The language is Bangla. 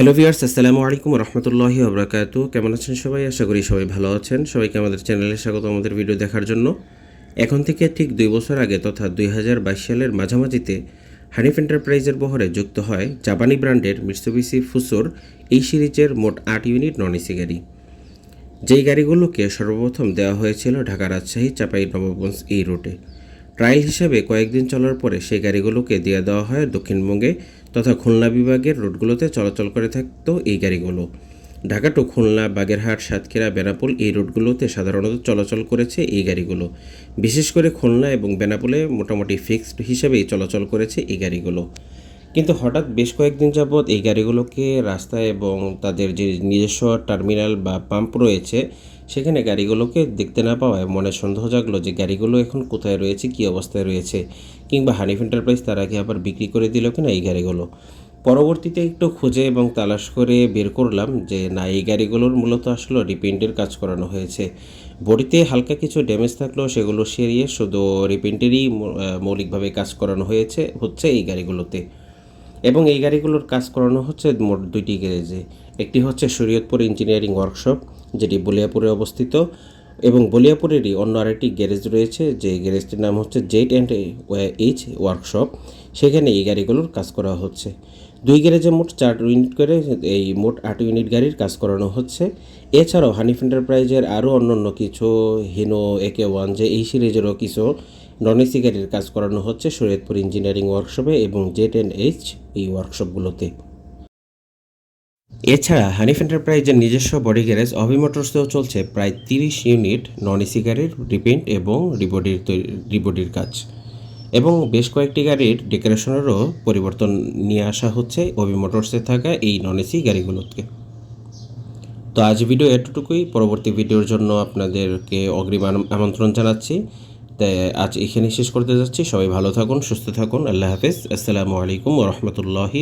হ্যালো ভিউয়ার্স আসসালামু আলাইকুম রহমতুল্লাহি আবরাকাতু কেমন আছেন সবাই? আশা করি সবাই ভালো আছেন। সবাইকে আমাদের চ্যানেলে স্বাগত। আমাদের ভিডিও দেখার জন্য এখন থেকে ঠিক দুই বছর আগে তথা দুই হাজার বাইশ সালের মাঝামাঝিতে হানিফ এন্টারপ্রাইজের বহরে যুক্ত হয় জাপানি ব্র্যান্ডের মিটসুবিসি ফুসোর এই সিরিজের মোট আট ইউনিট নন এসি গাড়ি। যেই গাড়িগুলোকে সর্বপ্রথম দেওয়া হয়েছিল ঢাকা রাজশাহী চাপাই নবাবগঞ্জ এই রুটে। ট্রায়াল হিসেবে কয়েকদিন চলার পরে সেই গাড়িগুলোকে দিয়ে দেওয়া হয় দক্ষিণবঙ্গে তথা খুলনা বিভাগের রোডগুলোতে চলাচল করে থাকত এই গাড়িগুলো। ঢাকা টু খুলনা, বাগেরহাট, সাতক্ষীরা, বেনাপুল এই রোডগুলোতে সাধারণত চলাচল করেছে এই গাড়িগুলো। বিশেষ করে খুলনা এবং বেনাপুলে মোটামুটি ফিক্সড হিসেবেই চলাচল করেছে এই গাড়িগুলো। কিন্তু হঠাৎ বেশ কয়েকদিন যাবৎ এই গাড়িগুলোকে রাস্তায় এবং তাদের যে নিজস্ব টার্মিনাল বা পাম্প রয়েছে, সেখানে গাড়িগুলোকে দেখতে না পাওয়ায় মনে সন্দেহ জাগলো যে গাড়িগুলো এখন কোথায় রয়েছে, কী অবস্থায় রয়েছে, কিংবা হানিফ এন্টারপ্রাইজ তার আগে আবার বিক্রি করে দিল কিনা এই গাড়িগুলো? পরবর্তীতে একটু খুঁজে এবং তালাশ করে বের করলাম যে না, এই গাড়িগুলোর মূলত আসলে রিপেন্টের কাজ করানো হয়েছে। বডিতে হালকা কিছু ড্যামেজ থাকলেও সেগুলো সেরিয়ে শুধু রিপেন্টেরই মৌলিকভাবে কাজ করানো হয়েছে, হচ্ছে এই গাড়িগুলোতে। এবং এই গাড়িগুলোর কাজ করানো হচ্ছে মোট দুইটি গ্যারেজে। একটি হচ্ছে শরীয়তপুর ইঞ্জিনিয়ারিং ওয়ার্কশপ, যেটি বলিয়াপুরে অবস্থিত, এবং বলিয়াপুরেরই অন্য আরেকটি গ্যারেজ রয়েছে, যে গ্যারেজটির নাম হচ্ছে জেট অ্যান্ড এইচ ওয়ার্কশপ। সেখানে এই গাড়িগুলোর কাজ করা হচ্ছে। দুই গ্যারেজে মোট চার ইউনিট করে এই মোট আট ইউনিট গাড়ির কাজ করানো হচ্ছে। এছাড়াও হানিফ এন্টারপ্রাইজের আরও অন্যান্য কিছু, হিনো, একে ওয়ান, যে এই সিরিজেরও কিছু নন এসি গাড়ির কাজ করানো হচ্ছে শরীয়তপুর ইঞ্জিনিয়ারিং ওয়ার্কশপে এবং জেট অ্যান্ড এইচ এই ওয়ার্কশপগুলোতে। এছাড়া হানিফ এন্টারপ্রাইজের নিজস্ব বডি গ্যারেজ অভি মোটরসেও চলছে প্রায় তিরিশ ইউনিট নন এসি গাড়ির রিপেন্ট এবং রিবডির রিবডির কাজ। এবং বেশ কয়েকটি গাড়ির ডেকোরেশনেরও পরিবর্তন নিয়ে আসা হচ্ছে অভি মোটরসে থাকা এই নন এসি গাড়িগুলোকে তো আজ ভিডিও এতটুকুই। পরবর্তী ভিডিওর জন্য আপনাদেরকে অগ্রিম আমন্ত্রণ জানাচ্ছি। তাই আজ এখানে শেষ করতে যাচ্ছি। সবাই ভালো থাকুন, সুস্থ থাকুন। আল্লাহ হাফিজ। আসসালামু আলাইকুম রহমতুল্লাহি